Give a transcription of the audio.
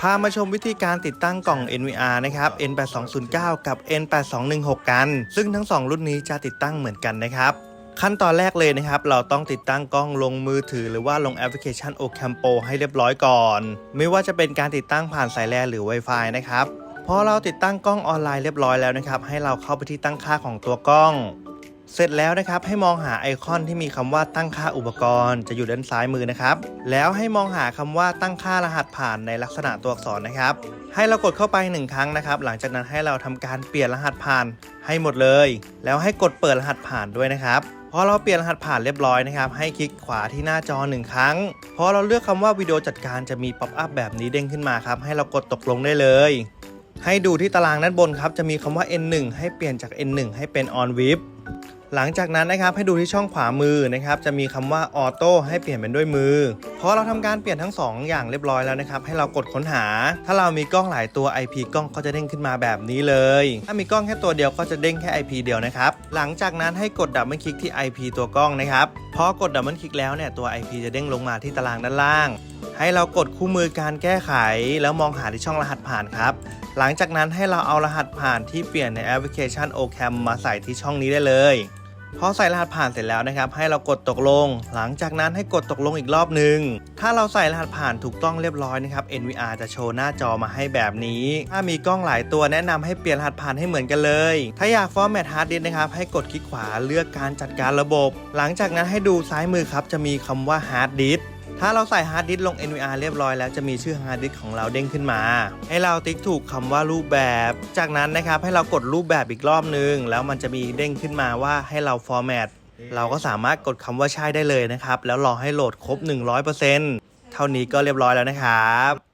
พามาชมวิธีการติดตั้งกล่อง NVR นะครับ N8209 กับ N8216 กัน ซึ่งทั้ง 2 รุ่นนี้จะติดตั้งเหมือนกันนะครับ ขั้นตอนแรกเลยนะครับ เราต้องติดตั้งกล้องลงมือถือหรือว่าลงแอปพลิเคชัน Ocampo ให้เรียบร้อยก่อน ไม่ว่าจะเป็นการติดตั้งผ่านสายแลนหรือ Wi-Fi นะครับพอเราติดตั้งกล้องออนไลน์เรียบร้อยแล้วนะครับ ให้เราเข้าไปที่ตั้งค่าของตัวกล้อง เสร็จแล้วนะครับให้มองหาไอคอนที่มีคำว่าตั้งค่าอุปกรณ์จะอยู่ด้านซ้ายมือนะครับแล้วให้มองหาคำว่าตั้งค่ารหัสผ่านในลักษณะตัวอักษรนะครับ ให้เรากดเข้าไปหนึ่งครั้งนะครับ หลังจากนั้นให้เราทำการเปลี่ยนรหัสผ่านให้หมดเลย แล้วให้กดเปิดรหัสผ่านด้วยนะครับพอเราเปลี่ยนรหัสผ่านเรียบร้อยนะครับ ให้คลิกขวาที่หน้าจอหนึ่งครั้ง พอเราเลือกคำว่าวิดีโอจัดการจะมีป๊อปอัพแบบนี้เด้งขึ้นมาครับ ให้เรากดตกลงได้เลย ให้ดูที่ตารางด้านบนครับ จะมีคำว่า N1 ให้เปลี่ยนจาก N1 ให้เป็น On VIP หลังจากนั้นนะครับให้ดูที่ช่องขวามือนะครับจะมีคำว่าออโต้ให้เปลี่ยนเป็นด้วยมือพอเราทำการเปลี่ยนทั้ง 2 อย่างเรียบร้อยแล้วนะครับให้เรากดค้นหา ถ้าเรามีกล้องหลายตัว IP กล้องก็จะเด้งขึ้นมาแบบนี้เลย ถ้ามีกล้องแค่ตัวเดียวก็จะเด้งแค่ IP เดียวนะครับหลังจากนั้นให้กดดับเบิลคลิกที่ IP ตัวกล้องนะครับพอกดดับเบิลคลิกแล้วเนี่ยตัว IP จะเด้งลงมาที่ตารางด้านล่าง ให้เรากดคู่มือการแก้ไข แล้วมองหาที่ช่องรหัสผ่านครับ หลังจากนั้นให้เราเอารหัสผ่านที่เปลี่ยนในแอปพลิเคชัน Ocam มาใส่ที่ช่องนี้ได้เลยพอใส่รหัสผ่านเสร็จแล้วนะครับ ให้เรากดตกลง หลังจากนั้นให้กดตกลงอีกรอบหนึ่งถ้าเราใส่รหัสผ่านถูกต้องเรียบร้อยนะครับ NVR จะโชว์หน้าจอมาให้แบบนี้ ถ้ามีกล้องหลายตัวแนะนำให้เปลี่ยนรหัสผ่านให้เหมือนกันเลย ถ้าอยากฟอร์แมตฮาร์ดดิสนะครับ ให้กดคลิกขวาเลือกการจัดการระบบ หลังจากนั้นให้ดูซ้ายมือครับจะมีคำว่าฮาร์ดดิส ถ้าเราใส่ฮาร์ดดิสก์ลง NVR เรียบร้อยแล้วจะมีชื่อฮาร์ดดิสก์ของเราเด้งขึ้นมา ให้เราติ๊กถูกคำว่ารูปแบบ จากนั้นนะครับให้เรากดรูปแบบอีกรอบนึง แล้วมันจะมีเด้งขึ้นมาว่าให้เราฟอร์แมตเราก็สามารถกดคำว่าใช่ได้เลยนะครับ แล้วรอให้โหลดครบ 100%เท่านี้ก็เรียบร้อยแล้วนะครับ